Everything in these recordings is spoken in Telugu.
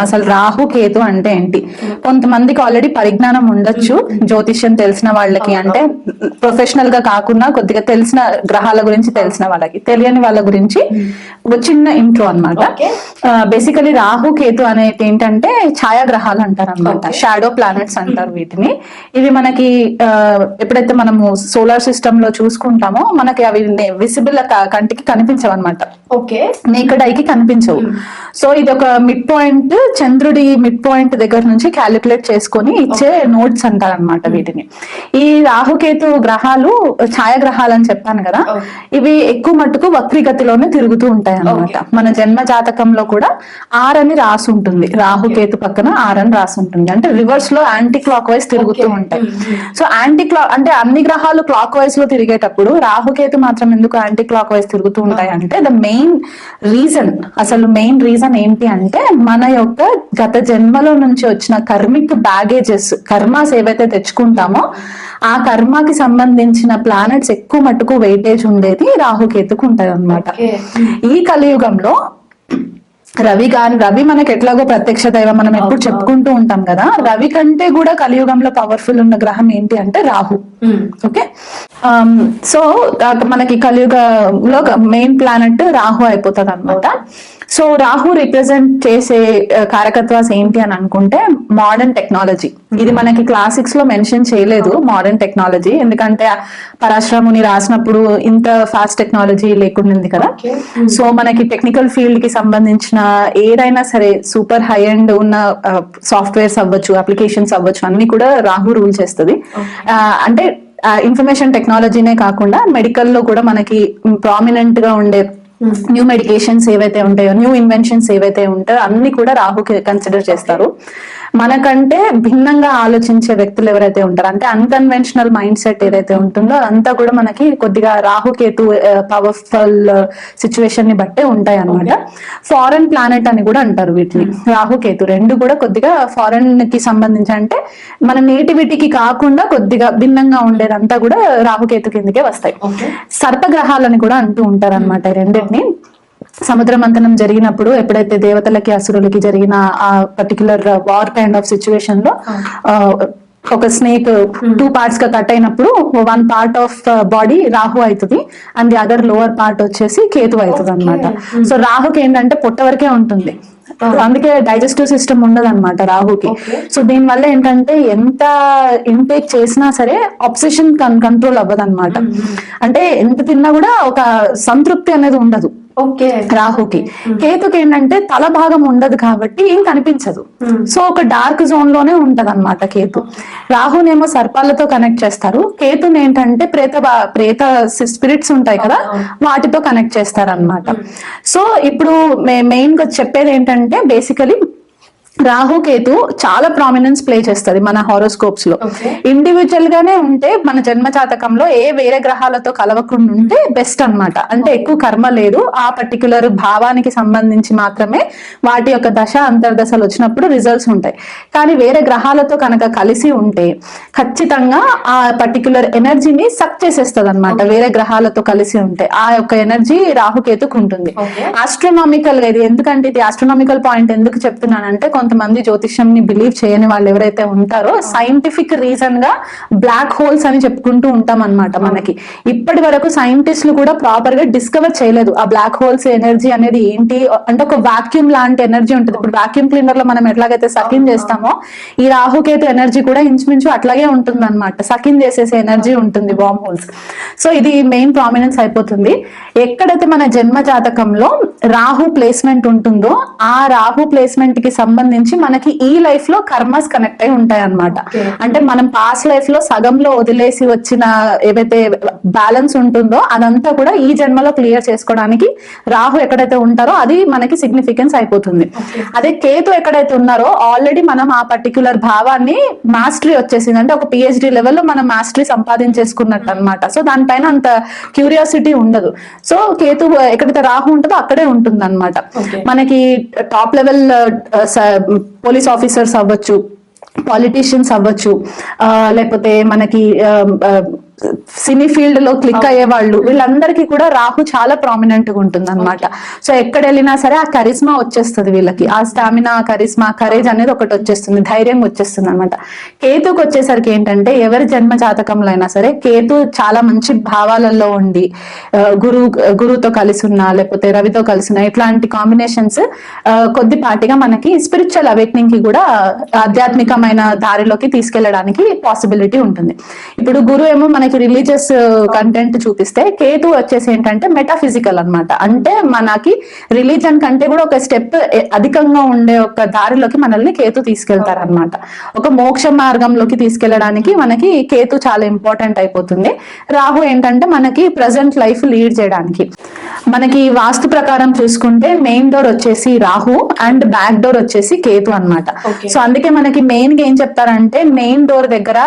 అసలు రాహు కేతు అంటే ఏంటి? కొంతమందికి ఆల్రెడీ పరిజ్ఞానం ఉండొచ్చు జ్యోతిష్యం తెలిసిన వాళ్ళకి అంటే ప్రొఫెషనల్గా కాకుండా కొద్దిగా తెలిసిన గ్రహాల గురించి తెలిసిన వాళ్ళకి తెలియని వాళ్ళ గురించి ఒక చిన్న ఇంట్రో అనమాట బేసికలీ రాహు కేతు అనేది ఏంటంటే ఛాయాగ్రహాలు అంటారు అనమాట షాడో ప్లానెట్స్ అంటారు వీటిని. ఇవి మనకి ఎప్పుడైతే మనము సోలార్ సిస్టమ్లో చూసుకుంటామో మనకి అవి విసిబుల్ కంటికి కనిపించవు అనమాట ఓకే. నేకడ్ ఐకి కనిపించవు సో ఇది ఒక మిడ్ పాయింట్ చంద్రుడి మిడ్ పాయింట్ దగ్గర నుంచి క్యాలిక్యులేట్ చేసుకొని ఇచ్చే నోట్స్ అంటారు అనమాట వీటిని. ఈ రాహుకేతు గ్రహాలు ఛాయాగ్రహాలు అని చెప్పాను కదా ఇవి ఎక్కువ మట్టుకు వక్రీగతిలోనే తిరుగుతూ ఉంటాయి అన్నమాట మన జన్మ జాతకంలో కూడా ఆర్ అని రాసి ఉంటుంది. రాహుకేతు పక్కన ఆర్ అని రాసి ఉంటుంది. అంటే రివర్స్లో యాంటీ క్లాక్ వైజ్ తిరుగుతూ ఉంటాయి సో యాంటీ క్లాక్ అంటే అన్ని గ్రహాలు క్లాక్ వైజ్లో తిరిగేటప్పుడు రాహుకేతు మాత్రం ఎందుకు యాంటీ క్లాక్ వైజ్ తిరుగుతూ ఉంటాయి అంటే ద మెయిన్ రీజన్ అసలు మెయిన్ రీజన్ ఏంటి అంటే మన యొక్క గత జన్మలో నుంచి వచ్చిన కర్మిక్ బ్యాగేజెస్ కర్మాస్ ఏవైతే తెచ్చుకుంటామో ఆ కర్మకి సంబంధించిన ప్లానెట్స్ ఎక్కువ మట్టుకు వెయిటేజ్ ఉండేది రాహుకేతుకు ఉంటది అనమాట ఈ కలియుగంలో రవి గాని రవి మనకి ఎట్లాగో ప్రత్యక్ష దైవం మనం ఎప్పుడు చెప్పుకుంటూ ఉంటాం కదా రవి కంటే కూడా కలియుగంలో పవర్ఫుల్ ఉన్న గ్రహం ఏంటి అంటే రాహు. ఓకే. సో మనకి కలియుగంలో మెయిన్ ప్లానెట్ రాహు అయిపోతుంది అనమాట సో రాహు రిప్రజెంట్ చేసే ఆ, కారకత్వాస్ ఏంటి అని అనుకుంటే మోడర్న్ టెక్నాలజీ ఇది మనకి క్లాసిక్స్లో మెన్షన్ చేయలేదు మోడర్న్ టెక్నాలజీ ఎందుకంటే పరాశ్రముని రాసినప్పుడు ఇంత ఫాస్ట్ టెక్నాలజీ లేకుండింది కదా. సో మనకి టెక్నికల్ ఫీల్డ్కి సంబంధించిన ఏదైనా సరే సూపర్ హై అండ్ ఉన్న సాఫ్ట్వేర్స్ అవ్వచ్చు అప్లికేషన్స్ అవ్వచ్చు అన్ని కూడా రాహు రూల్ చేస్తుంది. ఆ, అంటే ఇన్ఫర్మేషన్ టెక్నాలజీనే కాకుండా మెడికల్లో కూడా మనకి ప్రామినెంట్గా ఉండే న్యూ మెడికేషన్స్ ఏవైతే ఉంటాయో న్యూ ఇన్వెన్షన్స్ ఏవైతే ఉంటాయో అన్ని కూడా రాహు కన్సిడర్ చేస్తారు. మనకంటే భిన్నంగా ఆలోచించే వ్యక్తులు ఎవరైతే ఉంటారో అంటే అన్కన్వెన్షనల్ మైండ్ సెట్ ఏదైతే ఉంటుందో అదంతా కూడా మనకి కొద్దిగా రాహుకేతు పవర్ఫుల్ సిచ్యువేషన్ని బట్టే ఉంటాయి అన్నమాట ఫారెన్ ప్లానెట్ అని కూడా అంటారు వీటిని. రాహుకేతు రెండు కూడా కొద్దిగా ఫారెన్కి సంబంధించి అంటే మన నేటివిటీకి కాకుండా కొద్దిగా భిన్నంగా ఉండేదంతా కూడా రాహుకేతు కిందకే వస్తాయి. సర్పగ్రహాలని కూడా అంటూ ఉంటారు అనమాట రెండింటిని. సముద్ర మంథనం జరిగినప్పుడు ఎప్పుడైతే దేవతలకి అసురులకి జరిగిన ఆ పర్టికులర్ వార్ కైండ్ ఆఫ్ సిచ్యువేషన్లో ఒక స్నేక్ టూ పార్ట్స్గా కట్ అయినప్పుడు one part of body Rahu అవుతుంది and the other lower part వచ్చేసి కేతు అవుతుంది అనమాట సో రాహుకి ఏంటంటే పొట్ట వరకే ఉంటుంది. అందుకే డైజెస్టివ్ సిస్టమ్ ఉండదు అనమాట రాహుకి సో దీని వల్ల ఏంటంటే ఎంత ఇంటేక్ చేసినా సరే ఆప్సిషన్ కంట్రోల్ అవ్వదు అనమాట అంటే ఎంత తిన్నా కూడా ఒక సంతృప్తి అనేది ఉండదు. రాహుకి. కేతుకి ఏంటంటే తల భాగం ఉండదు కాబట్టి ఏం కనిపించదు. సో ఒక డార్క్ జోన్లోనే ఉంటది అనమాట కేతు. రాహునేమో సర్పాలతో కనెక్ట్ చేస్తారు. కేతుని ఏంటంటే ప్రేత ప్రేత స్పిరిట్స్ ఉంటాయి కదా వాటితో కనెక్ట్ చేస్తారు అనమాట సో ఇప్పుడు మెయిన్గా చెప్పేది ఏంటంటే బేసికలీ రాహు కేతు చాలా ప్రామినెన్స్ ప్లే చేస్తుంది మన హారోస్కోప్స్లో. ఇండివిజువల్ గానే ఉంటే మన జన్మ జాతకంలో ఏ వేరే గ్రహాలతో కలవకుండా ఉంటే బెస్ట్ అన్నమాట. అంటే ఎక్కువ కర్మ లేదు. ఆ పర్టికులర్ భావానికి సంబంధించి మాత్రమే వాటి యొక్క దశ అంతర్దశలు వచ్చినప్పుడు రిజల్ట్స్ ఉంటాయి. కానీ వేరే గ్రహాలతో కనుక కలిసి ఉంటే ఖచ్చితంగా ఆ పర్టికులర్ ఎనర్జీని సక్ చేసేస్తుంది అనమాట వేరే గ్రహాలతో కలిసి ఉంటే ఆ యొక్క ఎనర్జీ రాహుకేతుకు ఉంటుంది. ఆస్ట్రోనామికల్గా ఇది ఎందుకంటే ఇది ఆస్ట్రోనామికల్ పాయింట్ ఎందుకు చెప్తున్నానంటే కొంతమంది జ్యోతిష్యం ని బిలీవ్ చేయని వాళ్ళు ఎవరైతే ఉంటారో సైంటిఫిక్ రీజన్గా బ్లాక్ హోల్స్ అని చెప్పుకుంటూ ఉంటాం అన్నమాట మనకి. ఇప్పటి వరకు సైంటిస్టులు కూడా ప్రాపర్గా డిస్కవర్ చేయలేదు ఆ బ్లాక్ హోల్స్ ఎనర్జీ అనేది ఏంటి? అంటే ఒక వాక్యూమ్ లాంటి ఎనర్జీ ఉంటుంది. ఇప్పుడు వాక్యూమ్ క్లీనర్లో మనం ఎట్లాగైతే సకిన్ చేస్తామో ఈ రాహుకేతు ఎనర్జీ కూడా ఇంచుమించు అట్లాగే ఉంటుంది అనమాట సకిన్ చేసేసే ఎనర్జీ ఉంటుంది వామ్ హోల్స్ సో ఇది మెయిన్ ప్రామినెన్స్ అయిపోతుంది. ఎక్కడైతే మన జన్మ జాతకంలో రాహు ప్లేస్మెంట్ ఉంటుందో ఆ రాహు ప్లేస్మెంట్కి సంబంధించి సంబంధించి మనకి ఈ లైఫ్లో కర్మస్ కనెక్ట్ అయి ఉంటాయి Okay. అంటే మనం పాస్ట్ లైఫ్లో సగంలో వదిలేసి వచ్చిన ఏవైతే బ్యాలెన్స్ ఉంటుందో అదంతా కూడా ఈ జన్మలో క్లియర్ చేసుకోవడానికి రాహు ఎక్కడైతే ఉంటారో అది మనకి సిగ్నిఫికెన్స్ అయిపోతుంది. అదే కేతు ఎక్కడైతే ఉన్నారో ఆల్రెడీ మనం ఆ పర్టికులర్ భావాన్ని మాస్టరీ వచ్చేసింది అంటే ఒక పిహెచ్డి లెవెల్లో మనం మాస్టరీ సంపాదించేసుకున్నట్టు అనమాట సో దానిపైన అంత క్యూరియాసిటీ ఉండదు సో కేతు ఎక్కడైతే రాహు ఉంటుందో అక్కడే ఉంటుంది అనమాట. మనకి టాప్ లెవెల్ పోలీస్ ఆఫీసర్స్ అవ్వచ్చు పాలిటీషియన్స్ అవ్వచ్చు ఆ, లేకపోతే మనకి సినీ ఫీల్డ్లో క్లిక్ అయ్యే వాళ్ళు వీళ్ళందరికీ కూడా రాహు చాలా ప్రామినెంట్గా ఉంటుంది అనమాట సో ఎక్కడ వెళ్ళినా సరే ఆ కరిస్మా వచ్చేస్తుంది వీళ్ళకి. ఆ స్టామినా కరిస్మా కరేజ్ అనేది ఒకటి వచ్చేస్తుంది ధైర్యం వచ్చేస్తుంది అనమాట కేతుకు వచ్చేసరికి ఏంటంటే ఎవరి జన్మ జాతకంలో అయినా సరే కేతు చాలా మంచి భావాలలో ఉండి ఆ, గురు గురువుతో కలిసి ఉన్నా లేకపోతే రవితో కలిసి ఉన్నా ఇట్లాంటి కాంబినేషన్స్ కొద్దిపాటిగా మనకి స్పిరిచువల్ అవేక్నింగ్కి కూడా ఆధ్యాత్మికమైన దారిలోకి తీసుకెళ్ళడానికి పాసిబిలిటీ ఉంటుంది. ఇప్పుడు గురు ఏమో మనకి రిలీజియస్ కంటెంట్ చూపిస్తే కేతు వచ్చేసి ఏంటంటే మెటాఫిజికల్ అన్నమాట. అంటే మనకి రిలీజన్ కంటే కూడా ఒక స్టెప్ అధికంగా ఉండే ఒక దారిలోకి మనల్ని కేతు తీసుకెళ్తారు అనమాట ఒక మోక్ష మార్గంలోకి తీసుకెళ్ళడానికి మనకి కేతు చాలా ఇంపార్టెంట్ అయిపోతుంది. రాహు ఏంటంటే మనకి ప్రజెంట్ లైఫ్ లీడ్ చేయడానికి. మనకి వాస్తు ప్రకారం చూసుకుంటే మెయిన్ డోర్ వచ్చేసి రాహు అండ్ బ్యాక్ డోర్ వచ్చేసి కేతు Okay. సో అందుకే మనకి మెయిన్గా ఏం చెప్తారంటే మెయిన్ డోర్ దగ్గర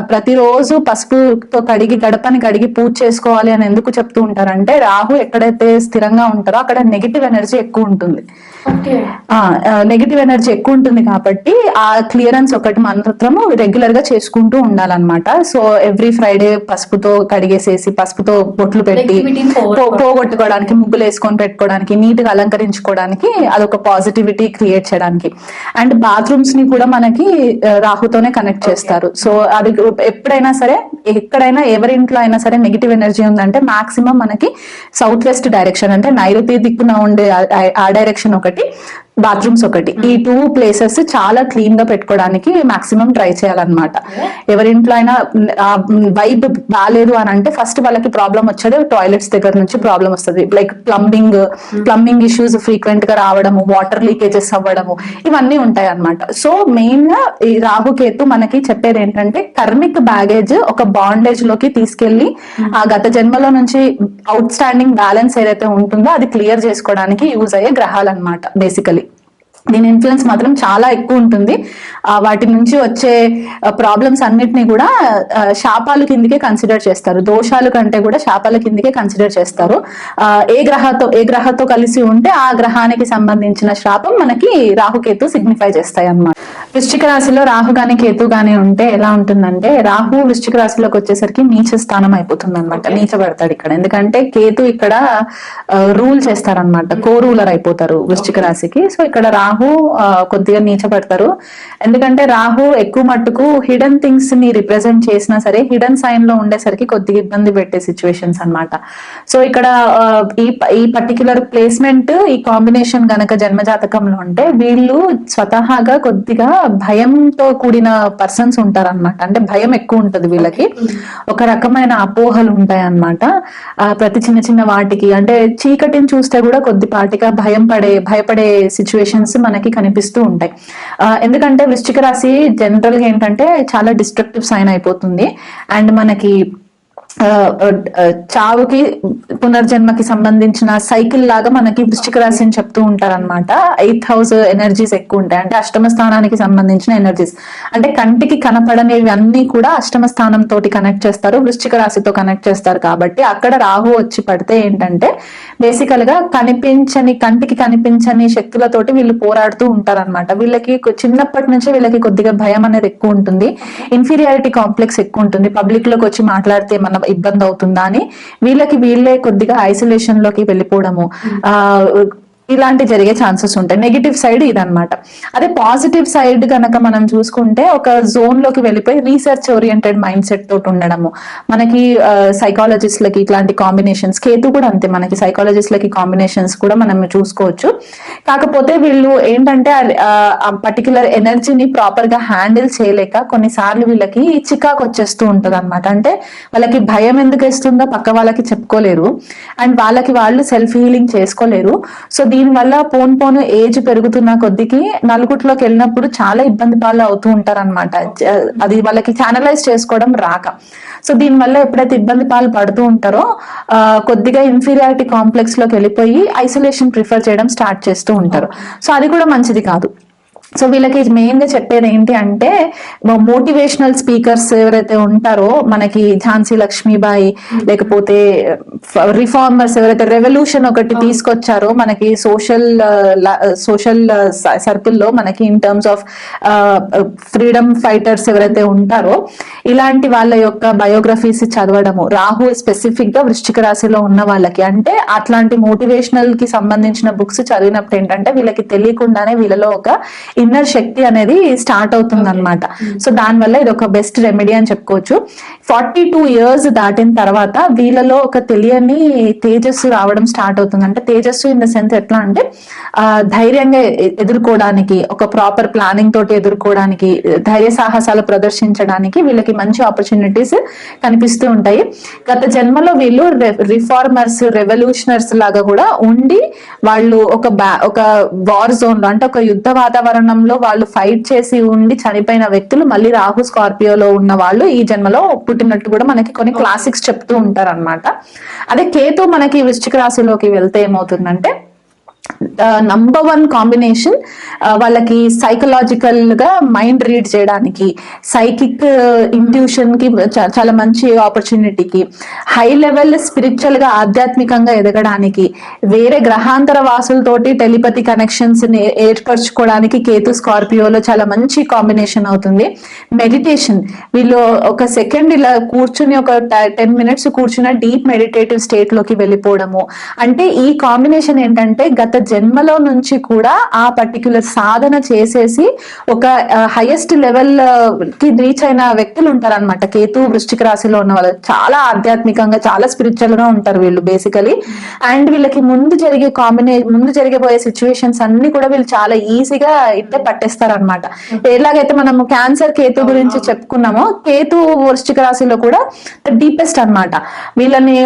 ప్రతిరోజు పసుపుతో కడిగి గడపని కడిగి పూజ చేసుకోవాలి అని ఎందుకు చెప్తూ ఉంటారంటే రాహు ఎక్కడైతే స్థిరంగా ఉంటారో అక్కడ నెగిటివ్ ఎనర్జీ ఎక్కువ ఉంటుంది. నెగిటివ్ ఎనర్జీ ఎక్కువ ఉంటుంది కాబట్టి ఆ క్లియరెన్స్ ఒకటి మాత్రము రెగ్యులర్గా చేసుకుంటూ ఉండాలన్నమాట. సో ఎవ్రీ ఫ్రైడే పసుపుతో కడిగేసేసి పసుపుతో బొట్లు పెట్టి పోగొట్టుకోవడానికి ముగ్గులు వేసుకొని పెట్టుకోవడానికి నీట్గా అలంకరించుకోవడానికి అదొక పాజిటివిటీ క్రియేట్ చేయడానికి. అండ్ బాత్రూమ్స్ని కూడా మనకి రాహుతోనే కనెక్ట్ చేస్తారు. సో అది ఎప్పుడైనా సరే ఎక్కడైనా ఎవరి ఇంట్లో అయినా సరే నెగిటివ్ ఎనర్జీ ఉందంటే మాక్సిమం మనకి సౌత్ వెస్ట్ డైరెక్షన్ అంటే నైరుతి దిక్కున ఉండే ఆ డైరెక్షన్ ఒకటి. బాత్రూమ్స్ ఒకటి. ఈ టూ ప్లేసెస్ చాలా క్లీన్గా పెట్టుకోవడానికి మాక్సిమం ట్రై చేయాలన్నమాట. ఎవరింట్లో అయినా వైబ్ బాగాలేదు అని అంటే ఫస్ట్ వాళ్ళకి ప్రాబ్లం వచ్చేది టాయిలెట్స్ దగ్గర నుంచి ప్రాబ్లం వస్తుంది. లైక్ ప్లంబింగ్ ప్లంబింగ్ ఇష్యూస్ ఫ్రీక్వెంట్గా రావడము వాటర్ లీకేజెస్ అవ్వడము ఇవన్నీ ఉంటాయి అన్నమాట సో మెయిన్గా ఈ రాహుకేతు మనకి చెప్పేది ఏంటంటే కర్మిక్ బ్యాగేజ్ ఒక బాండేజ్లోకి తీసుకెళ్ళి ఆ గత జన్మలో నుంచి అవుట్ స్టాండింగ్ బ్యాలెన్స్ ఏదైతే ఉంటుందో అది క్లియర్ చేసుకోవడానికి యూజ్ అయ్యే గ్రహాలు అనమాట బేసికలీ దీని ఇన్ఫ్లుయెన్స్ మాత్రం చాలా ఎక్కువ ఉంటుంది. వాటి నుంచి వచ్చే ప్రాబ్లమ్స్ అన్నిటిని కూడా శాపాలు కిందకే కన్సిడర్ చేస్తారు. దోషాలు కంటే కూడా శాపాల కిందకే కన్సిడర్ చేస్తారు. ఏ గ్రహతో ఏ గ్రహతో కలిసి ఉంటే ఆ గ్రహానికి సంబంధించిన శాపం మనకి రాహుకేతు సిగ్నిఫై చేస్తాయి అన్నమాట వృశ్చిక రాశిలో రాహు గాని కేతు గాని ఉంటే ఎలా ఉంటుందంటే రాహు వృశ్చిక రాశిలోకి వచ్చేసరికి నీచ స్థానం అయిపోతుంది అనమాట నీచబడతాడు ఇక్కడ. ఎందుకంటే కేతు ఇక్కడ రూల్ చేస్తారనమాట కో రూలర్ అయిపోతారు వృశ్చిక రాశికి. సో ఇక్కడ రాహు కొద్దిగా నీచబడతారు ఎందుకంటే రాహు ఎక్కువ మట్టుకు హిడెన్ థింగ్స్ని రిప్రజెంట్ చేసినా సరే హిడెన్ సైన్లో ఉండేసరికి కొద్దిగా ఇబ్బంది పెట్టే సిచ్యువేషన్స్ అన్నమాట. సో ఇక్కడ ఈ ఈ పర్టికులర్ ప్లేస్మెంట్ ఈ కాంబినేషన్ గనక జన్మజాతకంలో ఉంటే వీళ్ళు స్వతహాగా కొద్దిగా భయంతో కూడిన పర్సన్స్ ఉంటారన్నమాట. అంటే భయం ఎక్కువ ఉంటది వీళ్ళకి. ఒక రకమైన అపోహలు ఉంటాయి అన్నమాట ఆ, ప్రతి చిన్న చిన్న వాటికి. అంటే చీకటిని చూస్తే కూడా కొద్దిపాటిగా భయం పడే భయపడే సిచ్యువేషన్స్ మనకి కనిపిస్తూ ఉంటాయి. ఆ, ఎందుకంటే వృశ్చిక రాశి జనరల్గా ఏంటంటే చాలా డిస్ట్రక్టివ్ సైన్ అయిపోతుంది. అండ్ మనకి చావుకి పునర్జన్మకి సంబంధించిన సైకిల్ లాగా మనకి వృష్టిక రాశి అని చెప్తూ ఉంటారు అనమాట ఎయిత్ హౌస్ ఎనర్జీస్ ఎక్కువ ఉంటాయి. అంటే అష్టమ స్థానానికి సంబంధించిన ఎనర్జీస్. అంటే కంటికి కనపడనేవి అన్ని కూడా అష్టమ స్థానం తోటి కనెక్ట్ చేస్తారు. వృశ్చిక రాశితో కనెక్ట్ చేస్తారు కాబట్టి అక్కడ రాహు వచ్చి పడితే ఏంటంటే బేసికల్గా కనిపించని కంటికి కనిపించని శక్తులతోటి వీళ్ళు పోరాడుతూ ఉంటారు అనమాట వీళ్ళకి చిన్నప్పటి నుంచి వీళ్ళకి కొద్దిగా భయం అనేది ఎక్కువ ఉంటుంది. ఇన్ఫీరియారిటీ కాంప్లెక్స్ ఎక్కువ ఉంటుంది. పబ్లిక్లోకి వచ్చి మాట్లాడితే మన ఇబ్బంది అవుతుందా అని వీళ్ళకి వీళ్ళే కొద్దిగా ఐసోలేషన్లోకి వెళ్ళిపోవడము. ఆ ఇలాంటి జరిగే ఛాన్సెస్ ఉంటాయి. నెగిటివ్ సైడ్ ఇదనమాట అదే పాజిటివ్ సైడ్ కనుక మనం చూసుకుంటే ఒక జోన్లోకి వెళ్ళిపోయి రీసెర్చ్ ఓరియంటెడ్ మైండ్ సెట్ తోటి ఉండడము. మనకి సైకాలజిస్ట్ లకి ఇట్లాంటి కాంబినేషన్స్ కేతు కూడా అంతే మనకి సైకాలజిస్ట్ లకి కాంబినేషన్స్ కూడా మనం చూసుకోవచ్చు. కాకపోతే వీళ్ళు ఏంటంటే ఆ పర్టికులర్ ఎనర్జీని ప్రాపర్గా హ్యాండిల్ చేయలేక కొన్నిసార్లు వీళ్ళకి చికాకు వచ్చేస్తూ ఉంటది అనమాట అంటే వాళ్ళకి భయం ఎందుకు వేస్తుందో పక్క వాళ్ళకి చెప్పుకోలేరు. అండ్ వాళ్ళకి వాళ్ళు సెల్ఫ్ హీలింగ్ చేసుకోలేరు. సో దీని వల్ల పోన్ పోను ఏజ్ పెరుగుతున్న కొద్దికి నలుగుట్లోకి వెళ్ళినప్పుడు చాలా ఇబ్బంది పాలు అవుతూ ఉంటారు అనమాట అది వాళ్ళకి ఛానలైజ్ చేసుకోవడం రాక. సో దీని వల్ల ఎప్పుడైతే ఇబ్బంది పాలు పడుతూ ఉంటారో కొద్దిగా ఇన్ఫీరియారిటీ కాంప్లెక్స్లోకి వెళ్ళిపోయి ఐసోలేషన్ ప్రిఫర్ చేయడం స్టార్ట్ చేస్తూ ఉంటారు. సో అది కూడా మంచిది కాదు. సో వీళ్ళకి మెయిన్గా చెప్పేది ఏంటి అంటే మోటివేషనల్ స్పీకర్స్ ఎవరైతే ఉంటారో మనకి ఝాన్సీ లక్ష్మీబాయి లేకపోతే రిఫార్మర్స్ ఎవరైతే రెవల్యూషన్ ఒకటి తీసుకొచ్చారో మనకి సోషల్ సోషల్ సర్కిల్లో మనకి in terms of freedom fighters ఎవరైతే ఉంటారో ఇలాంటి వాళ్ళ యొక్క బయోగ్రఫీస్ చదవడము రాహు స్పెసిఫిక్గా వృశ్చిక రాశిలో ఉన్న వాళ్ళకి అంటే అట్లాంటి మోటివేషనల్కి సంబంధించిన బుక్స్ చదివినప్పుడు ఏంటంటే వీళ్ళకి తెలియకుండానే వీళ్ళలో ఒక ఇన్నర్ శక్తి అనేది స్టార్ట్ అవుతుంది అనమాట సో దానివల్ల ఇది ఒక బెస్ట్ రెమెడీ అని చెప్పుకోవచ్చు. ఫార్టీ టూ ఇయర్స్ దాటిన తర్వాత వీళ్ళలో ఒక తెలియని తేజస్సు రావడం స్టార్ట్ అవుతుంది. అంటే తేజస్సు ఇన్ ద సెన్స్ ఎట్లా అంటే ధైర్యంగా ఎదుర్కోవడానికి ఒక ప్రాపర్ ప్లానింగ్ తోటి ఎదుర్కోవడానికి ధైర్య సాహసాలు ప్రదర్శించడానికి వీళ్ళకి మంచి ఆపర్చునిటీస్ కనిపిస్తూ ఉంటాయి. గత జన్మలో వీళ్ళు రిఫార్మర్స్ రెవల్యూషనర్స్ లాగా కూడా ఉండి వాళ్ళు ఒక బ్యా ఒక వార్ జోన్లో అంటే ఒక యుద్ధ వాతావరణంలో వాళ్ళు ఫైట్ చేసి ఉండి చనిపోయిన వ్యక్తులు మళ్ళీ రాహు స్కార్పియోలో ఉన్న వాళ్ళు ఈ జన్మలో పుట్టినట్టు కూడా మనకి కొన్ని క్లాసిక్స్ చెప్తూ ఉంటారు అనమాట అదే కేతు మనకి వృశ్చిక రాశిలోకి వెళ్తే ఏమవుతుందంటే నంబర్ వన్ కాంబినేషన్ వాళ్ళకి సైకలాజికల్గా మైండ్ రీడ్ చేయడానికి సైకిక్ ఇంట్యూషన్కి చాలా మంచి ఆపర్చునిటీకి హై లెవెల్ స్పిరిచువల్గా ఆధ్యాత్మికంగా ఎదగడానికి వేరే గ్రహాంతర వాసులతోటి టెలిపతి కనెక్షన్స్ని ఏర్పరచుకోవడానికి కేతు స్కార్పియోలో చాలా మంచి కాంబినేషన్ అవుతుంది. మెడిటేషన్ వీళ్ళు ఒక సెకండ్ ఇలా కూర్చుని ఒక టెన్ మినిట్స్ కూర్చున్న డీప్ మెడిటేటివ్ స్టేట్లోకి వెళ్ళిపోవడము. అంటే ఈ కాంబినేషన్ ఏంటంటే గత జన్మలో నుంచి కూడా ఆ పర్టిక్యులర్ సాధన చేసేసి ఒక హైయెస్ట్ లెవెల్కి రీచ్ అయిన వ్యక్తులు ఉంటారన్నమాట. కేతు వృశ్చిక రాశిలో ఉన్న వాళ్ళు. చాలా ఆధ్యాత్మికంగా చాలా స్పిరిచువల్గా ఉంటారు వీళ్ళు బేసికలీ అండ్ వీళ్ళకి ముందు జరిగే కాంబినే ముందు జరిగిపోయే సిచ్యువేషన్స్ అన్ని కూడా వీళ్ళు చాలా ఈజీగా ఇట్టే పట్టేస్తారు అనమాట ఎలాగైతే మనము క్యాన్సర్ కేతు గురించి చెప్పుకున్నామో కేతు వృశ్చిక రాశిలో కూడా డీపెస్ట్ అన్నమాట. వీళ్ళని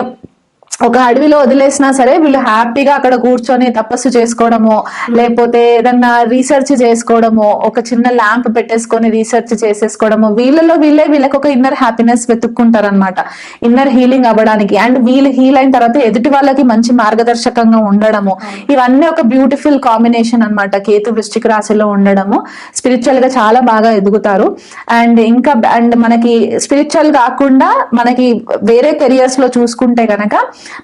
ఒక అడవిలో వదిలేసినా సరే వీళ్ళు హ్యాపీగా అక్కడ కూర్చొని తపస్సు చేసుకోవడము లేకపోతే ఏదన్నా రీసెర్చ్ చేసుకోవడము ఒక చిన్న ల్యాంప్ పెట్టేసుకొని రీసెర్చ్ చేసేసుకోవడము వీళ్ళలో వీళ్ళే వీళ్ళకి ఒక ఇన్నర్ హ్యాపీనెస్ వెతుక్కుంటారు అనమాట ఇన్నర్ హీలింగ్ అవ్వడానికి. అండ్ వీళ్ళు హీల్ అయిన తర్వాత ఎదుటి వాళ్ళకి మంచి మార్గదర్శకంగా ఉండడము. ఇవన్నీ ఒక బ్యూటిఫుల్ కాంబినేషన్ అన్నమాట. కేతు వృశ్చిక రాశిలో ఉండడము. స్పిరిచువల్గా చాలా బాగా ఎదుగుతారు. అండ్ ఇంకా అండ్ మనకి స్పిరిచువల్ కాకుండా మనకి వేరే కెరియర్స్లో చూసుకుంటే గనక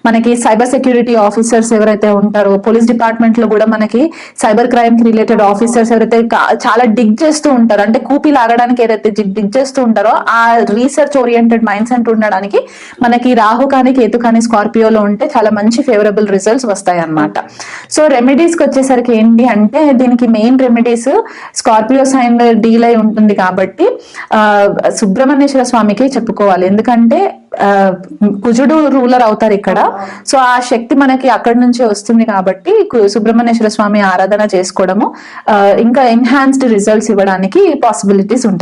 మనకి సైబర్ సెక్యూరిటీ ఆఫీసర్స్ ఎవరైతే ఉంటారో పోలీస్ డిపార్ట్మెంట్లో కూడా మనకి సైబర్ క్రైమ్కి రిలేటెడ్ ఆఫీసర్స్ ఎవరైతే చాలా డిగ్ చేస్తూ ఉంటారో అంటే కూపీ లాగడానికి ఏదైతే డిగ్ చేస్తూ ఉంటారో ఆ రీసెర్చ్ ఓరియంటెడ్ మైండ్ సెట్ ఉండడానికి మనకి రాహు కానీ కేతు కానీ స్కార్పియోలో ఉంటే చాలా మంచి ఫేవరబుల్ రిజల్ట్స్ వస్తాయి అన్నమాట సో రెమెడీస్కి వచ్చేసరికి ఏంటి అంటే దీనికి main remedies Scorpio sign deal అయి ఉంటుంది కాబట్టి ఆ సుబ్రహ్మణ్యేశ్వర స్వామికి చెప్పుకోవాలి. ఎందుకంటే కుజుడు రూలర్ అవుతారు ఇక్కడ. సో ఆ శక్తి మనకి అక్కడి నుంచే వస్తుంది కాబట్టి సుబ్రహ్మణ్యేశ్వర స్వామి ఆరాధన చేసుకోవడము ఇంకా ఎన్హాన్స్డ్ రిజల్ట్స్ ఇవ్వడానికి పాసిబిలిటీస్ ఉంటాయి.